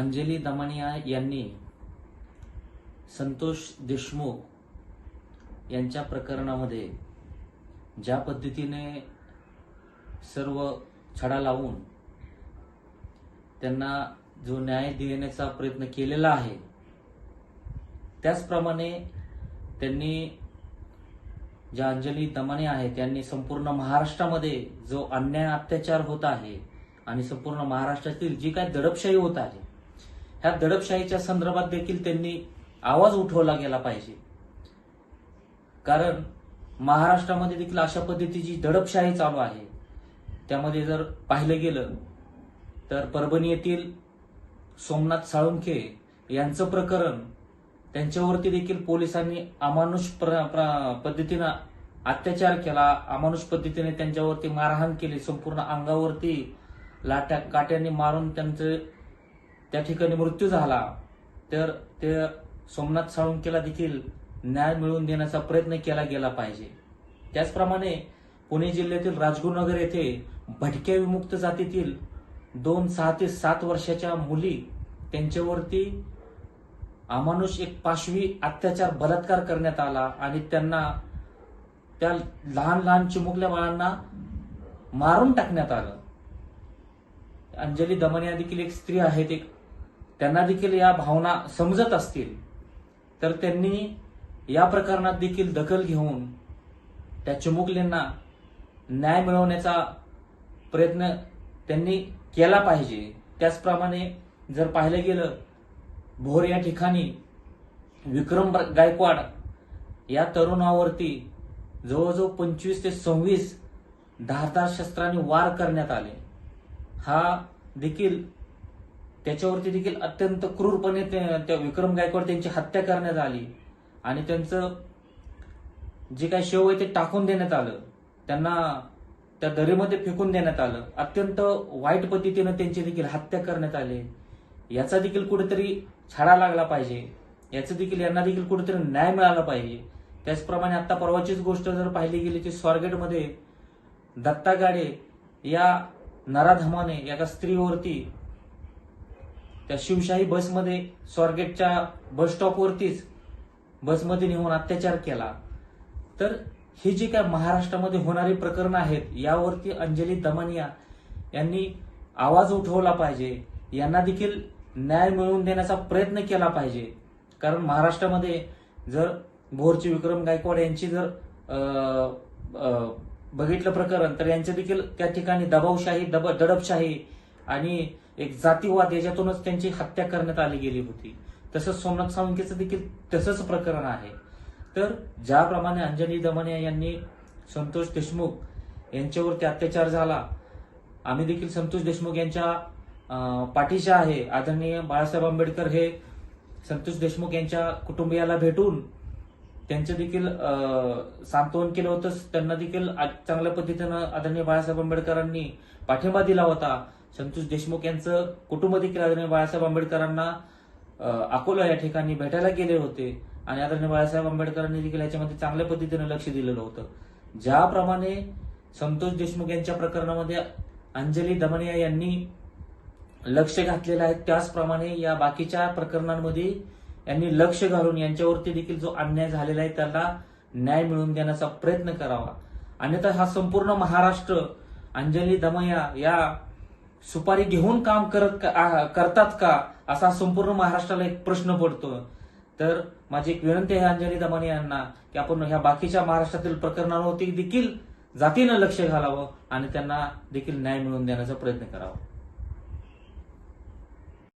अंजली दमानिया यांनी संतोष देशमुख यांच्या प्रकरणामध्ये ज्या पद्धतीने सर्व छडा लावून त्यांना जो न्याय देण्याचा प्रयत्न केलेला आहे त्याचप्रमाणे त्यांनी ज्या अंजली दमाने आहे त्यांनी संपूर्ण महाराष्ट्रामध्ये जो अन्याय अत्याचार होत आहे आणि संपूर्ण महाराष्ट्रातील जी काय दडपशाही होत आहे ह्या दडपशाहीच्या संदर्भात देखील त्यांनी आवाज उठवला गेला पाहिजे. कारण महाराष्ट्रामध्ये देखील अशा पद्धतीची दडपशाही चालू आहे त्यामध्ये जर पाहिलं गेलं तर परभणी येथील सोमनाथ साळुंखे यांचं प्रकरण त्यांच्यावरती देखील पोलिसांनी अमानुष प्र- पद्धतीनं अत्याचार केला. अमानुष पद्धतीने त्यांच्यावरती मारहाण केली. संपूर्ण अंगावरती लाट्या काट्यांनी मारून त्यांचं त्या ठिकाणी मृत्यू झाला तर ते सोमनाथ साळुंकेला देखील न्याय मिळवून देण्याचा प्रयत्न केला गेला पाहिजे. त्याचप्रमाणे पुणे जिल्ह्यातील राजगुरुनगर येथे भटक्या विमुक्त जातीतील दोन सहा ते सात वर्षाच्या मुली त्यांच्यावरती अमानुष एक पाशवी अत्याचार बलात्कार करण्यात आला आणि त्यांना त्या लहान लहान चिमुकल्या बाळांना मारून टाकण्यात आलं. अंजली दमनिया देखील एक स्त्री आहेत एक त्यांना देखील या भावना समजत असतील तर त्यांनी या प्रकरणात देखील दखल घेऊन त्या चिमुकलींना न्याय मिळवण्याचा प्रयत्न त्यांनी केला पाहिजे. त्याचप्रमाणे जर पाहिलं गेलं भोर या ठिकाणी विक्रम गायकवाड या तरुणावरती जवळजवळ पंचवीस ते सव्वीस धारदार शस्त्राने वार करण्यात आले. हा देखील त्याच्यावरती देखील अत्यंत क्रूरपणे ते- त्या विक्रम गायकवाड त्यांची हत्या करण्यात आली. आणि त्यांचं जे काही शव आहे ते टाकून देण्यात आलं. त्यांना त्या दरीमध्ये फेकून देण्यात आलं. अत्यंत वाईट पद्धतीनं त्यांची देखील हत्या करण्यात आली. याचा देखील कुठेतरी छाडा लागला पाहिजे. याचं देखील यांना देखील कुठेतरी न्याय मिळाला पाहिजे. त्याचप्रमाणे आता परवाचीच गोष्ट जर पाहिली गेली तर स्वारगेटमध्ये दत्ता गाडे या नराधमाने एका स्त्रीवरती त्या शिवशाही बसमध्ये स्वारगेटच्या बस स्टॉपवरतीच बसमध्ये नेऊन अत्याचार केला. तर ही जी काय महाराष्ट्रामध्ये होणारी प्रकरणं आहेत यावरती अंजली दमानिया यांनी आवाज उठवला पाहिजे. यांना देखील न्याय मिळवून देण्याचा प्रयत्न केला पाहिजे. कारण महाराष्ट्रामध्ये जर भोरचे विक्रम गायकवाड यांची जर बघितलं प्रकरण तर यांचे देखील त्या ठिकाणी दबावशाही दब दडपशाही आणि एक जातीवाद याच्यातूनच त्यांची हत्या करण्यात आली गेली होती. तसंच सोमनाथ सावंकेचं देखील तसंच प्रकरण आहे. तर ज्याप्रमाणे अंजनी दमने यांनी संतोष देशमुख यांच्यावरती अत्याचार झाला आम्ही देखील संतोष देशमुख यांच्या पाठीशा पाठीशी आहे. आदरणीय बाळासाहेब आंबेडकर हे संतोष देशमुख यांच्या कुटुंबियाला भेटून त्यांचं देखील अं, सांत्वन केलं होतं. त्यांना देखील चांगल्या पद्धतीनं आदरणीय बाळासाहेब आंबेडकरांनी पाठिंबा दिला होता. संतोष देशमुख यांचं कुटुंब देखील आदरणीय बाळासाहेब आंबेडकरांना अकोला या ठिकाणी भेटायला गेले होते. आणि आदरणीय बाळासाहेब आंबेडकरांनी देखील याच्यामध्ये चांगल्या पद्धतीने लक्ष दिलेलं होतं. ज्याप्रमाणे संतोष देशमुख यांच्या प्रकरणामध्ये अंजली दमनिया यांनी लक्ष घातलेलं आहे त्याचप्रमाणे या बाकीच्या प्रकरणांमध्ये यांनी लक्ष घालून यांच्यावरती देखील जो अन्याय झालेला आहे त्याला न्याय मिळवून देण्याचा प्रयत्न करावा. अन्यथा हा संपूर्ण महाराष्ट्र अंजली दमया या सुपारी घेऊन काम करत का- आ- करतात का असा संपूर्ण महाराष्ट्राला एक प्रश्न पडतो. तर माझी एक विनंती आहे अंजली दमाने यांना की आपण ह्या बाकीच्या महाराष्ट्रातील प्रकरणांवरती देखील जातीनं लक्ष घालावं आणि त्यांना देखील न्याय मिळवून देण्याचा प्रयत्न करावा.